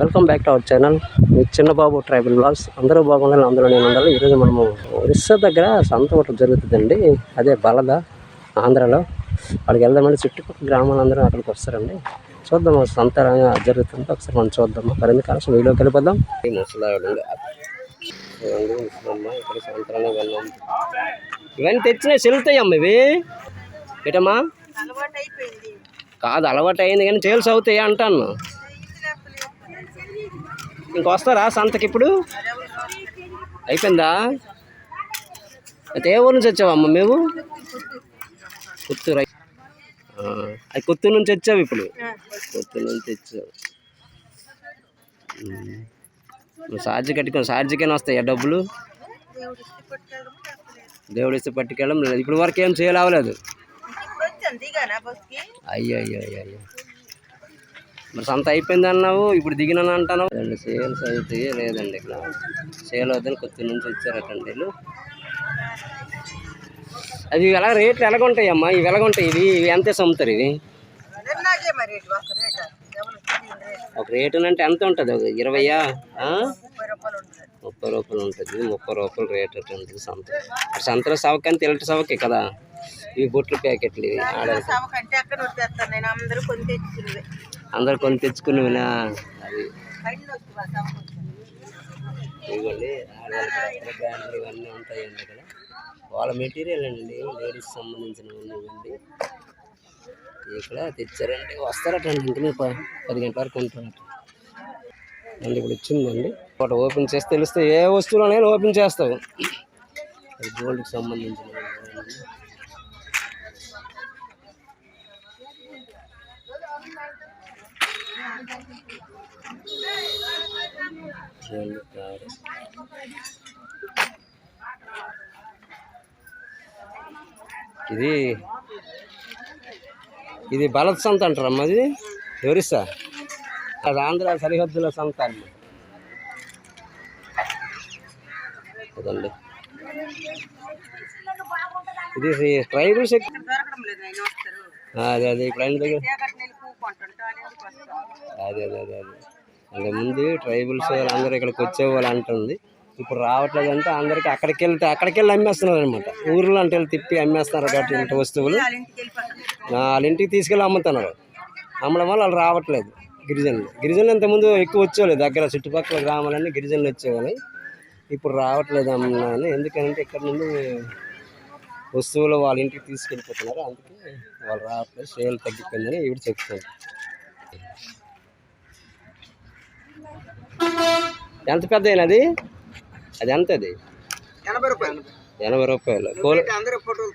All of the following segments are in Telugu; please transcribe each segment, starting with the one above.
Welcome back to our channel. Me Chinnababu tribal blogs. అందరూ బాగుండాలి అందరూ నేను ఉండాలి. ఈరోజు మనము ఒరిస్సా దగ్గర సంత ఒకటి జరుగుతుందండి. అదే బలద ఆంధ్రాలో. అక్కడికి వెళ్దామండి. చుట్టుపక్కల గ్రామాలందరూ అక్కడికి వస్తారండి. చూద్దాం ఆ సంత జరుగుతుందో ఒకసారి మనం చూద్దాం. మరింత కాలం వీడియోకి వెళ్ళిపోదాం. ఇవన్నీ తెచ్చినా చెల్లుతాయమ్మ ఇవి. ఏటమ్మా? కాదు అలవాటు అయింది కానీ చేల్స్ అవుతాయి అంటాను. ఇంకొస్తారా సంతకి ఇప్పుడు? అయిపోయిందా? అయితే ఏ ఊరు నుంచి వచ్చావమ్మ మేము? ఆ, అది కొత్తూరు నుంచి వచ్చావు ఇప్పుడు? కొత్తూరు నుంచి వచ్చావు. నువ్వు సార్జీ కట్టుకొని సార్జీకైనా వస్తాయా డబ్బులు? దేవుడు ఇస్తే పట్టుకెళ్ళం లేదు. ఇప్పుడు వరకు ఏం చేయలేవలేదు అయ్యో అయ్యో అయ్యో మరి సంత అయిపోయింది అన్నావు ఇప్పుడు దిగినాను అంటున్నావు. రెండు సేల్స్ అయితే లేదండి ఇక్కడ. సేల్ అవుతుంది కొత్త నుంచి వచ్చారటండి వీళ్ళు. అవి ఎలా రేట్లు ఎలాగుంటాయి అమ్మా ఇవి ఎలాగుంటాయి ఇవి ఇవి ఎంత అమ్ముతారు ఇవి? ఒక రేటు అంటే ఎంత ఉంటుంది? ఒక ఇరవయా? ముప్పై రూపాయలు ఉంటుంది ముప్పై రూపాయలు రేట్ ఉంటుంది సంత సంతలో సవక అని తెల్లటి సవకే కదా ఇవి బొట్లు ప్యాకెట్లు ఇవి అందరూ కొని తెచ్చుకున్నవి అందరు కొని తెచ్చుకునేవినా? అది. ఇవ్వండి ఆడవాళ్ళకి ఇవన్నీ ఉంటాయండి ఇక్కడ వాళ్ళ మెటీరియల్ అండి లేడీస్ సంబంధించినవి ఇవ్వండి. ఇక్కడ తెచ్చారండి వస్తారటండి ఇంకనే ప- పది గంటల వరకు ఉంటారట అండి ఇప్పుడు వచ్చిందండి. ఒకటి ఓపెన్ చేస్తే తెలిస్తే ఏ వస్తువులైనా ఓపెన్ చేస్తావు? అది గోల్డ్కి సంబంధించిన ఇది ఇది బలత్ సంత అంటారమ్మా అది? ఒరిస్సా అది ఆంధ్ర సరిహద్దుల సంత అన్నమాట. అదండి ఇది ట్రైబల్స్ అదే అదే ఇప్పుడు ఆయన దగ్గర అదే అదే అదే అదే. అంటే ముందు ట్రైబల్స్ అందరూ ఇక్కడికి వచ్చేవాళ్ళు అంటుంది. ఇప్పుడు రావట్లేదు అంటే అందరికి అక్కడికి వెళ్తే అక్కడికి వెళ్ళి అమ్మేస్తున్నారు అనమాట ఊర్లో అంటే వెళ్ళి తిప్పి అమ్మేస్తున్నారు కాబట్టి వస్తువులు. వాళ్ళ ఇంటికి తీసుకెళ్ళి అమ్ముతున్నారు. అమ్మడం వల్ల వాళ్ళు రావట్లేదు. గిరిజనులు. గిరిజనులు ఇంతకుముందు ఎక్కువ వచ్చేవాళ్ళు. దగ్గర చుట్టుపక్కల గ్రామాలన్నీ గిరిజనులు వచ్చేవాళ్ళు. ఇప్పుడు రావట్లేదు అమ్మాను ఎందుకంటే ఇక్కడ నుండి వస్తువులు వాళ్ళ ఇంటికి తీసుకెళ్ళిపోతున్నారు. అందుకే వాళ్ళు రావట్లేదు. సేల్ తగ్గిపోయిందని ఇవి చెప్తున్నారు ఎంత పెద్ద అది? అది ఎంత అది ఎనభై రూపాయలు. కోలు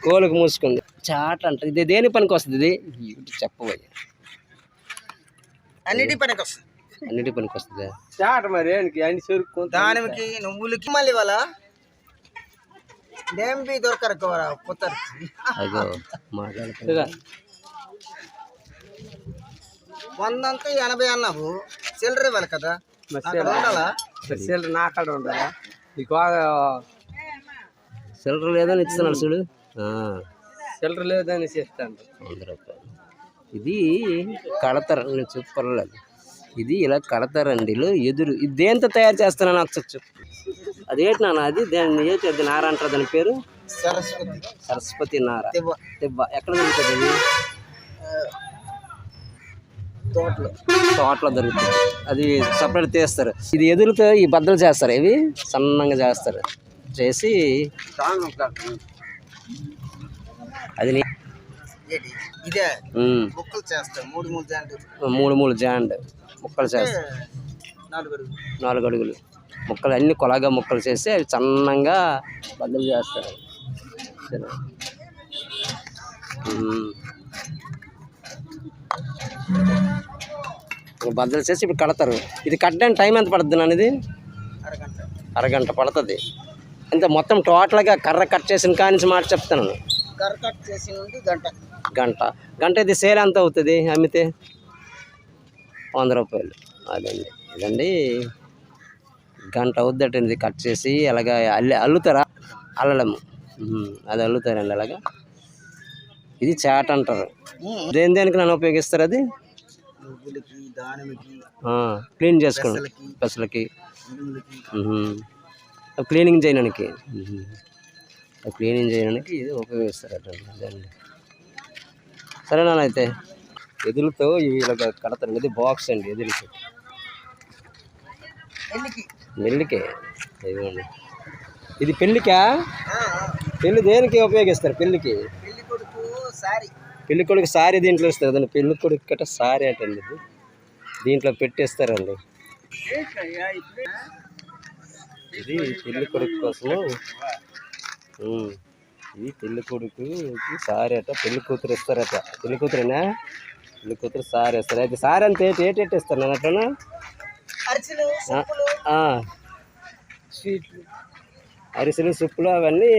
కోలుకు మూసుకుంది. చాట్ అంట ఇది దేని పనికి వస్తుంది ఇది? చెప్పబోయే అన్నిటి పనికి వస్తుంది. అన్నిటి పనికి వస్తుంది? చాట మరి అన్ని చెరుకు దానికి నువ్వులకి మళ్ళీ వాళ్ళ డేంబి దొరకరు పుత్తరు అదో మాట్లాడుతున్నా వందంతా ఎనభై అన్నావు. చిల్లర ఇవ్వాలి కదా. ఉండాలా? సిల్లర్ నా కాడ ఉండాలా? సిల్లర్ లేదని ఇస్తున్నాడు చూడు. సిల్లర్ లేదని చేస్తాను. వంద రూపాయలు. ఇది కడతారు నేను చెప్పలేదు ఇది ఇలా కడతారండి ఎదురు. ఇది దేంతో తయారు చేస్తానని నాకు చెప్పు. అదేంటి నాన్న అది? దాన్ని ఏంటి అది నార అంటారు దాని పేరు? సరస్వతి. సరస్వతి నార. తివ్వ. ఎక్కడ దొరుకుతుంది అది? తోటలో. తోటలో దొరుకుతుంది. అది సపరేట్ తీస్తారు. ఇది ఎదురుతో ఈ బద్దలు చేస్తారు. ఇవి సన్నంగా చేస్తారు. చేసి అది ఇదే. మూడు మూడు జాంట్ మూడు మూడు జాండ్ ముక్కలు చేస్తారు నలుగురు నాలుగు అడుగులు ముక్కలు అన్ని కొలగా ముక్కలు చేసి అవి సన్నంగా బద్దలు చేస్తారు. బద్దలు చేసి ఇప్పుడు కడతారు. ఇది కట్టడానికి టైం ఎంత పడుతుంది ఇది? అరగంట. పడుతుంది. అంతే మొత్తం టోటల్గా కర్ర కట్ చేసిన కానించి మాట చెప్తాను. కర్ర కట్ గంట. గంట. గంట ఇది సేల్ ఎంత అవుతుంది అమ్మితే? వంద రూపాయలు. అదండి. ఇదండి. గంట అవుద్దటండి. కట్ చేసి అలాగా అల్లి అల్లుతారా? అల్లడము అది అల్లుతారండి అలాగా. ఇది చాట్ అంటారు. దేని దేనికి నన్ను ఉపయోగిస్తారు అది? క్లీన్ చేసుకోండి. పెసలకి. క్లీనింగ్ చేయడానికి. క్లీనింగ్ చేయడానికి ఇది ఉపయోగిస్తారు దాన్ని సరేనా అయితే? ఎదురుతో ఇవి ఇలా కడతారు. ఇది బాక్స్ అండి ఎదురుకి. పెళ్ళికి. పెళ్ళికే. ఇదిగోండి. ఇది పెళ్ళికా? పెళ్ళి దేనికి ఉపయోగిస్తారు పెళ్ళికి? పెళ్ళి కొడుకు సారీ. కొడుకు దీంట్లో ఇస్తారు. దాన్ని పెళ్ళి కొడుకు కట్ట సారీ అటండి ఇది. దీంట్లో పెట్టేస్తారండి. ఇది పెళ్ళి కొడుకు ఉమ్. ఇది పెళ్ళి కొడుకుకి సారీ అట పెళ్ళి కూతురు ఇస్తారట. పెళ్ళి కూతురేనా? పెళ్ళి కూతురు సారీ ఇస్తారు అయితే సారీ అంతే ఏటి ఏటి ఇస్తారు నేను అట్లనా? అరిసెలు సుప్పులు. ఆ. స్వీట్లు. అరిసెలు సుప్పులు అవన్నీ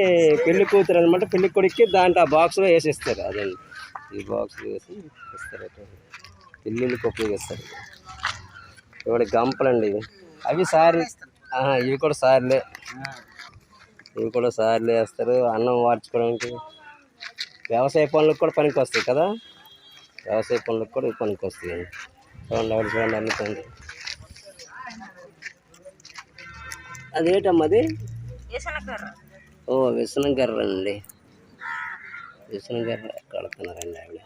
పెళ్ళి కూతురు అనమాట పెళ్ళి కొడుక్కి దాంట్లో ఆ బాక్స్లో వేసేస్తారు. అదండి. ఈ బాక్స్ వేసి ఇస్తారట పెళ్ళిళ్ళకి ఉపయోగిస్తారు. ఇవాళ గంపలండి ఇవి. అవి సారీ ఇవి కూడా సార్లే. ఇవి కూడా సార్లు వేస్తారు. అన్నం వార్చుకోవడానికి వ్యవసాయ పనులకు కూడా పనికి వస్తాయి కదా? వ్యవసాయ పనులకు కూడా పనికి వస్తాయి చూడండి అక్కడ చూడండి చూడండి అదేటమ్మా అది ఓ విసనం గర్ర అండి. విసనం గర్ర కడుతున్నారండి ఆవిడ.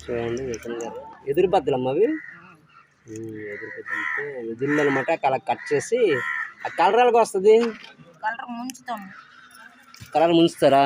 చూడండి విసనం గర్ర ఎదురు బద్దలమ్మ అవి? ఎదురు బద్దలు అనమాట అలా కట్ చేసి కలర్ ఎలాగ వస్తుంది? కలర్ ముంచుతాం కలర్ ముంచుతారా?